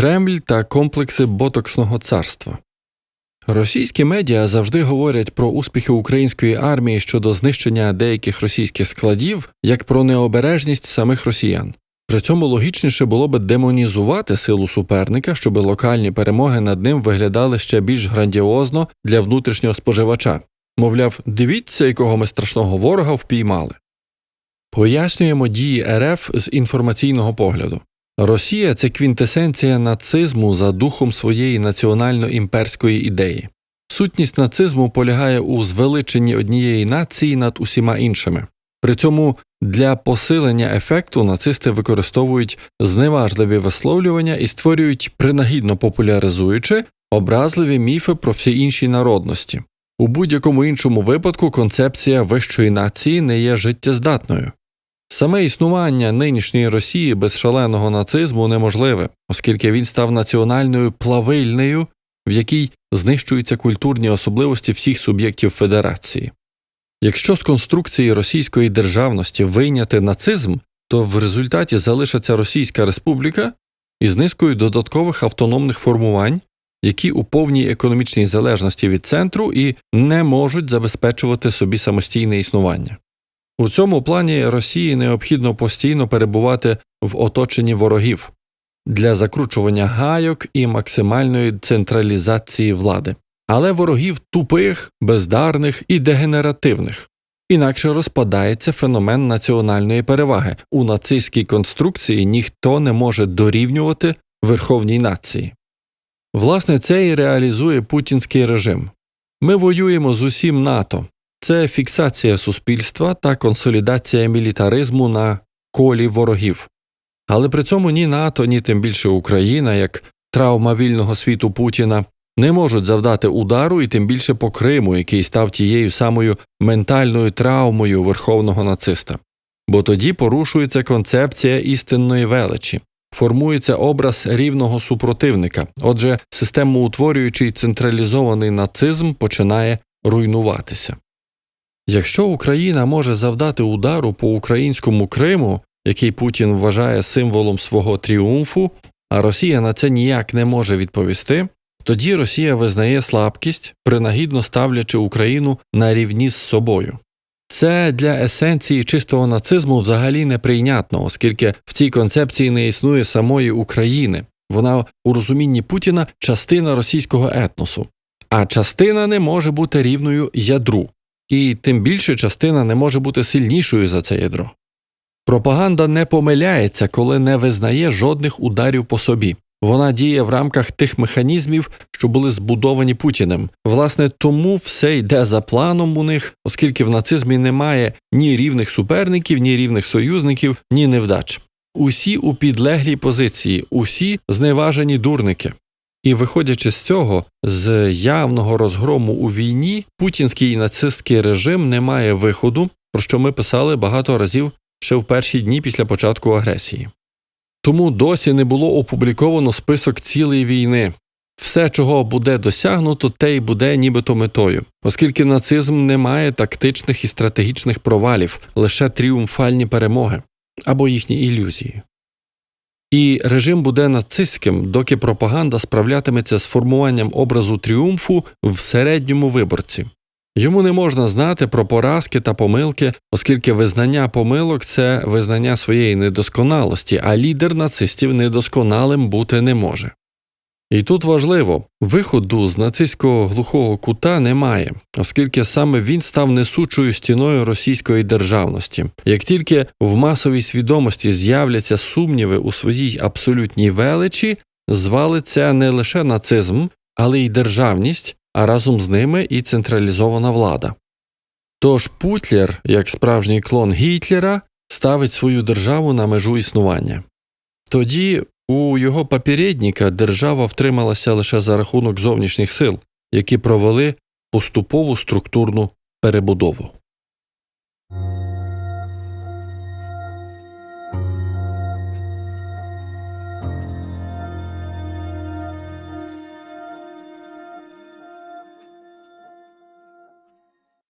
Кремль та комплекси ботоксного царства. Російські медіа завжди говорять про успіхи української армії щодо знищення деяких російських складів як про необережність самих росіян. При цьому логічніше було би демонізувати силу суперника, щоб локальні перемоги над ним виглядали ще більш грандіозно для внутрішнього споживача. Мовляв, дивіться, якого ми страшного ворога впіймали. Пояснюємо дії РФ з інформаційного погляду. Росія це квінтесенція нацизму за духом своєї національно-імперської ідеї. Сутність нацизму полягає у звеличенні однієї нації над усіма іншими. При цьому для посилення ефекту нацисти використовують зневажливі висловлювання і створюють принагідно популяризуючи образливі міфи про всі інші народності. У будь-якому іншому випадку концепція вищої нації не є життєздатною. Саме існування нинішньої Росії без шаленого нацизму неможливе, оскільки він став національною плавильнею, в якій знищуються культурні особливості всіх суб'єктів Федерації. Якщо з конструкції російської державності вийняти нацизм, то в результаті залишиться Російська Республіка із низкою додаткових автономних формувань, які у повній економічній залежності від центру і не можуть забезпечувати собі самостійне існування. У цьому плані Росії необхідно постійно перебувати в оточенні ворогів для закручування гайок і максимальної централізації влади, але ворогів тупих, бездарних і дегенеративних. Інакше розпадається феномен національної переваги. У нацистській конструкції ніхто не може дорівнювати верховній нації. Власне, це і реалізує путінський режим. Ми воюємо з усім НАТО, це фіксація суспільства та консолідація мілітаризму на колі ворогів. Але при цьому ні НАТО, ні тим більше Україна, як травма вільного світу Путіна, не можуть завдати удару і тим більше по Криму, який став тією самою ментальною травмою верховного нациста. Бо тоді порушується концепція істинної величі, формується образ рівного супротивника, отже, системоутворюючий централізований нацизм починає руйнуватися. Якщо Україна може завдати удару по українському Криму, який Путін вважає символом свого тріумфу, а Росія на це ніяк не може відповісти, тоді Росія визнає слабкість, принагідно ставлячи Україну на рівні з собою. Це для есенції чистого нацизму взагалі неприйнятно, оскільки в цій концепції не існує самої України, вона у розумінні Путіна частина російського етносу, а частина не може бути рівною ядру і тим більше частина не може бути сильнішою за це ядро. Пропаганда не помиляється, коли не визнає жодних ударів по собі. Вона діє в рамках тих механізмів, що були збудовані Путіним. Власне, тому все йде за планом у них, оскільки в нацизмі немає ні рівних суперників, ні рівних союзників, ні невдач. Усі у підлеглій позиції, усі зневажені дурники. І виходячи з цього, з явного розгрому у війні, путінський нацистський режим не має виходу, про що ми писали багато разів ще в перші дні після початку агресії. Тому досі не було опубліковано список цілої війни. Все, чого буде досягнуто, те й буде нібито метою, оскільки нацизм не має тактичних і стратегічних провалів, лише тріумфальні перемоги або їхні ілюзії. І режим буде нацистським, доки пропаганда справлятиметься з формуванням образу тріумфу в середньому виборці. Йому не можна знати про поразки та помилки, оскільки визнання помилок це визнання своєї недосконалості, а лідер нацистів недосконалим бути не може. І тут важливо виходу з нацистського глухого кута немає, оскільки саме він став несучою стіною російської державності. Як тільки в масовій свідомості з'являться сумніви у своїй абсолютній величі, звалиться не лише нацизм, але й державність, а разом з ними і централізована влада. Тож Путлер, як справжній клон Гітлера, ставить свою державу на межу існування. Тоді у його попередника держава втрималася лише за рахунок зовнішніх сил, які провели поступову структурну перебудову.